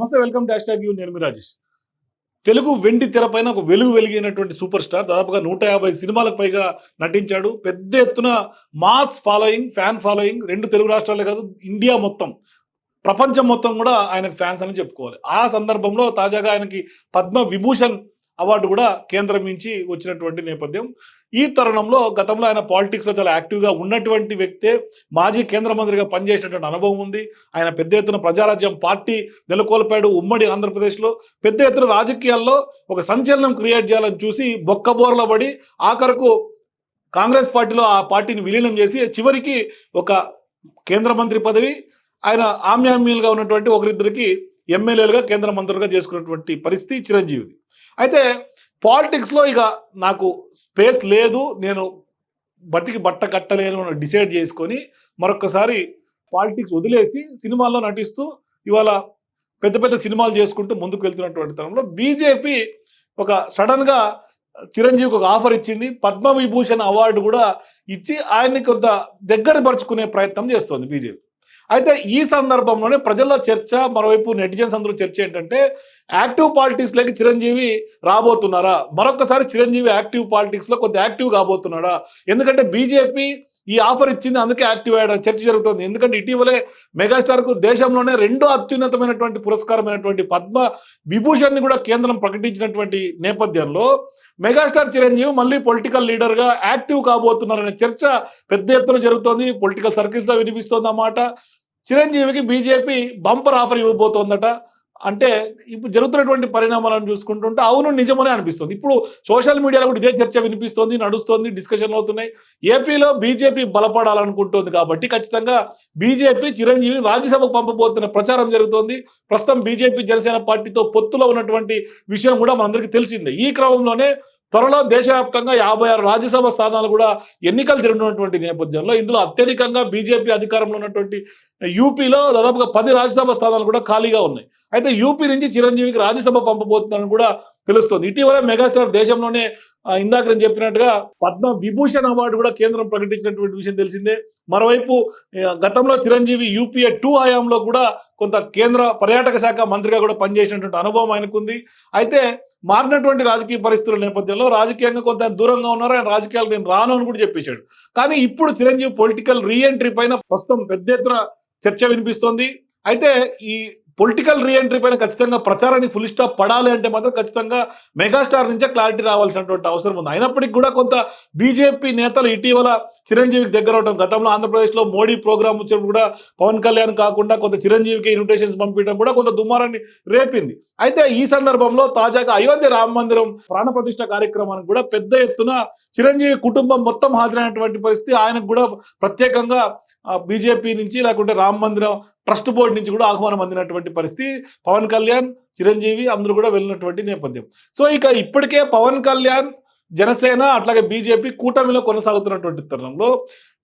నమస్తే welcome dash tag you నేను రాజేష్. తెలుగు వెండి తెరపైన ఒక వెలుగు వెలిగినటువంటి సూపర్ స్టార్ దాదాపుగా నూట యాభై సినిమాలకు పైగా నటించాడు. పెద్ద ఎత్తున మాస్ ఫాలోయింగ్ ఫ్యాన్ ఫాలోయింగ్ రెండు తెలుగు రాష్ట్రాలే కాదు ఇండియా మొత్తం. ప్రపంచం మొత్తం కూడా ఆయనకు ఫ్యాన్స్ అని చెప్పుకోవాలి. ఆ సందర్భంలో తాజాగా ఆయనకి పద్మ విభూషణ్ అవార్డు కూడా కేంద్రం నుంచి వచ్చినటువంటి నేపథ్యం. ఈ తరుణంలో గతంలో ఆయన పాలిటిక్స్లో చాలా యాక్టివ్గా ఉన్నటువంటి వ్యక్తే మాజీ కేంద్ర మంత్రిగా పనిచేసినటువంటి అనుభవం ఉంది. ఆయన పెద్ద ఎత్తున ప్రజారాజ్యం పార్టీ నెలకొల్పాడు ఉమ్మడి ఆంధ్రప్రదేశ్లో. పెద్ద ఎత్తున రాజకీయాల్లో ఒక సంచలనం క్రియేట్ చేయాలని చూసి బొక్కబోర్ల పడి ఆఖరకు కాంగ్రెస్ పార్టీలో ఆ పార్టీని విలీనం చేసి చివరికి ఒక కేంద్ర మంత్రి పదవి ఆయన ఆమ్యామ్యులుగా ఉన్నటువంటి ఒకరిద్దరికి ఎమ్మెల్యేలుగా కేంద్ర మంత్రులుగా చేసుకున్నటువంటి పరిస్థితి చిరంజీవిది. అయితే పాలిటిక్స్లో ఇక నాకు స్పేస్ లేదు. నేను బట్టికి బట్ట కట్టలేను అని డిసైడ్ చేసుకొని మరొకసారి పాలిటిక్స్ వదిలేసి సినిమాల్లో నటిస్తూ ఇవాళ పెద్ద పెద్ద సినిమాలు చేసుకుంటూ ముందుకు వెళ్తున్నటువంటి తరంలో బీజేపీ ఒక సడన్గా చిరంజీవికి ఒక ఆఫర్ ఇచ్చింది. పద్మ విభూషణ్ అవార్డు కూడా ఇచ్చి ఆయన్ని కొంత దగ్గర పరుచుకునే ప్రయత్నం చేస్తోంది బీజేపీ. అయితే ఈ సందర్భంలోనే ప్రజల్లో చర్చ మరోవైపు నెటిజన్స్ అందరూ చర్చ ఏంటంటే యాక్టివ్ పాలిటిక్స్లోకి చిరంజీవి రాబోతున్నారా? మరొకసారి చిరంజీవి యాక్టివ్ పాలిటిక్స్లో కొంత యాక్టివ్ కాబోతున్నాడా? ఎందుకంటే బీజేపీ ఈ ఆఫర్ ఇచ్చింది అందుకే యాక్టివ్ అయ్యడం చర్చ జరుగుతుంది. ఎందుకంటే ఇటీవలే మెగాస్టార్కు దేశంలోనే రెండో అత్యున్నతమైనటువంటి పురస్కారమైనటువంటి పద్మ విభూషణ్ని కూడా కేంద్రం ప్రకటించినటువంటి నేపథ్యంలో మెగాస్టార్ చిరంజీవి మళ్ళీ పొలిటికల్ లీడర్గా యాక్టివ్ కాబోతున్నారనే చర్చ పెద్ద ఎత్తున జరుగుతోంది. పొలిటికల్ సర్కిల్స్లో వినిపిస్తోంది అన్నమాట చిరంజీవికి బీజేపీ బంపర్ ఆఫర్ ఇవ్వబోతోందట. అంటే ఇప్పుడు జరుగుతున్నటువంటి పరిణామాలను చూసుకుంటుంటే అవును నిజమనే అనిపిస్తుంది. ఇప్పుడు సోషల్ మీడియాలో కూడా ఇదే చర్చ వినిపిస్తోంది నడుస్తోంది డిస్కషన్లు అవుతున్నాయి. ఏపీలో బీజేపీ బలపడాలనుకుంటోంది కాబట్టి ఖచ్చితంగా బీజేపీ చిరంజీవిని రాజ్యసభకు పంపబోతున్న ప్రచారం జరుగుతోంది. ప్రస్తుతం బీజేపీ జనసేన పార్టీతో పొత్తులో ఉన్నటువంటి విషయం కూడా మనందరికీ తెలిసిందే. ఈ క్రమంలోనే త్వరలో దేశవ్యాప్తంగా యాభై ఆరు రాజ్యసభ స్థానాలు కూడా ఎన్నికలు జరిగినటువంటి నేపథ్యంలో ఇందులో అత్యధికంగా బీజేపీ అధికారంలో ఉన్నటువంటి యూపీలో దాదాపుగా పది రాజ్యసభ స్థానాలు కూడా ఖాళీగా ఉన్నాయి. అయితే యూపీ నుంచి చిరంజీవికి రాజ్యసభ పంపబోతున్నారని కూడా తెలుస్తుంది. ఇటీవల మెగాస్టార్ దేశంలోనే ఇందాక నేను చెప్పినట్టుగా పద్మ విభూషణ్ అవార్డు కూడా కేంద్రం ప్రకటించినటువంటి విషయం తెలిసిందే. మరోవైపు గతంలో చిరంజీవి యూపీఏ టూ హయాంలో కూడా కొంత కేంద్ర పర్యాటక శాఖ మంత్రిగా కూడా పనిచేసినటువంటి అనుభవం ఆయనకుంది. అయితే మారినటువంటి రాజకీయ పరిస్థితుల నేపథ్యంలో రాజకీయంగా కొంత దూరంగా ఉన్నారు. ఆయన రాజకీయాలు నేను రాను అని కూడా చెప్పేశాడు. కానీ ఇప్పుడు చిరంజీవి పొలిటికల్ రీఎంట్రీ పైన ప్రస్తుతం పెద్ద ఎత్తున చర్చ వినిపిస్తోంది. అయితే ఈ పొలిటికల్ రీఎంట్రీ పైన ఖచ్చితంగా ప్రచారానికి ఫుల్ స్టాప్ పడాలి అంటే మాత్రం ఖచ్చితంగా మెగాస్టార్ నుంచే క్లారిటీ రావాల్సినటువంటి అవసరం ఉంది. అయినప్పటికీ కూడా కొంత బీజేపీ నేతలు ఇటీవల చిరంజీవికి దగ్గర అవడం గతంలో ఆంధ్రప్రదేశ్లో మోడీ ప్రోగ్రామ్ వచ్చినప్పుడు కూడా పవన్ కళ్యాణ్ కాకుండా కొంత చిరంజీవికి ఇన్విటేషన్స్ పంపించడం కూడా కొంత దుమారాన్ని రేపింది. అయితే ఈ సందర్భంలో తాజాగా అయోధ్య రామ మందిరం ప్రాణప్రతిష్ఠ కార్యక్రమానికి కూడా పెద్ద ఎత్తున చిరంజీవి కుటుంబం మొత్తం హాజరైనటువంటి పరిస్థితి ఆయనకు కూడా ప్రత్యేకంగా బీజేపీ నుంచి లేకుంటే రామ మందిరం ట్రస్ట్ బోర్డు నుంచి కూడా ఆహ్వానం అందినటువంటి పరిస్థితి పవన్ కళ్యాణ్ చిరంజీవి అందరూ కూడా వెళ్ళినటువంటి నేపథ్యం. సో ఇక ఇప్పటికే పవన్ కళ్యాణ్ జనసేన అట్లాగే బీజేపీ కూటమిలో కొనసాగుతున్నటువంటి తరుణంలో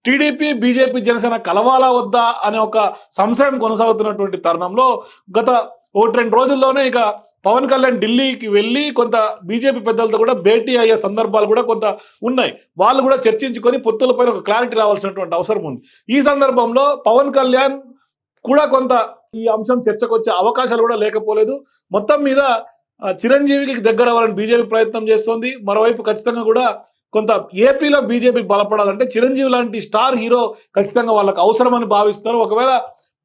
టీడీపీ బీజేపీ జనసేన కలవాలా వద్దా అనే ఒక సంశయం కొనసాగుతున్నటువంటి తరుణంలో గత ఒకటి రెండు రోజుల్లోనే ఇక పవన్ కళ్యాణ్ ఢిల్లీకి వెళ్ళి కొంత బీజేపీ పెద్దలతో కూడా భేటీ అయ్యే సందర్భాలు కూడా కొంత ఉన్నాయి. వాళ్ళు కూడా చర్చించుకొని పొత్తులపైన ఒక క్లారిటీ రావాల్సినటువంటి అవసరం ఉంది. ఈ సందర్భంలో పవన్ కళ్యాణ్ కూడా కొంత ఈ అంశం చర్చకు వచ్చే అవకాశాలు కూడా లేకపోలేదు. మొత్తం మీద చిరంజీవికి దగ్గర అవ్వాలని బీజేపీ ప్రయత్నం చేస్తోంది. మరోవైపు ఖచ్చితంగా కూడా కొంత ఏపీలో బీజేపీ బలపడాలంటే చిరంజీవి లాంటి స్టార్ హీరో ఖచ్చితంగా వాళ్ళకి అవసరమని భావిస్తారు. ఒకవేళ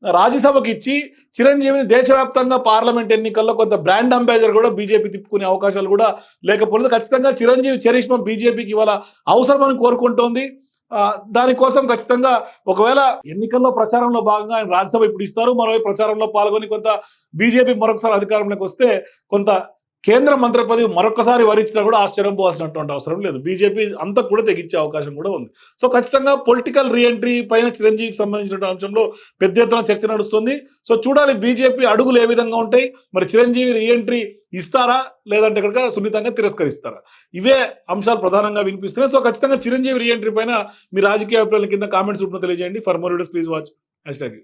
రాజ్యసభకి ఇచ్చి చిరంజీవిని దేశవ్యాప్తంగా పార్లమెంట్ ఎన్నికల్లో కొంత బ్రాండ్ అంబాసిడర్ కూడా బీజేపీ తిప్పుకునే అవకాశాలు కూడా లేకపోలేదు. ఖచ్చితంగా చిరంజీవి చరిష్మా బీజేపీకి ఇవాళ అవసరమని కోరుకుంటోంది. దానికోసం ఖచ్చితంగా ఒకవేళ ఎన్నికల్లో ప్రచారంలో భాగంగా ఆయన రాజ్యసభ ఇప్పుడు ఇస్తారు. మరోవైపు ప్రచారంలో పాల్గొని కొంత బీజేపీ మరొకసారి అధికారంలోకి వస్తే కొంత కేంద్ర మంత్రి పదవి మరొకసారి వరించినా కూడా ఆశ్చర్యం పోవాల్సినటువంటి అవసరం లేదు. బీజేపీ అంతా కూడా తెగించే అవకాశం కూడా ఉంది. సో ఖచ్చితంగా పొలిటికల్ రీఎంట్రీ పైన చిరంజీవికి సంబంధించిన అంశంలో పెద్ద ఎత్తున చర్చ నడుస్తుంది. సో చూడాలి బీజేపీ అడుగులు ఏ విధంగా ఉంటాయి. మరి చిరంజీవి రీఎంట్రీ ఇస్తారా? లేదంటే కనుక సున్నితంగా తిరస్కరిస్తారా? ఇవే అంశాలు ప్రధానంగా వినిపిస్తున్నాయి. సో ఖచ్చితంగా చిరంజీవి రీఎంట్రీ పైన మీ రాజకీయ అభిప్రాయాల కింద కామెంట్స్ రూపంలో తెలియజేయండి. For more videos please watch. Hash tag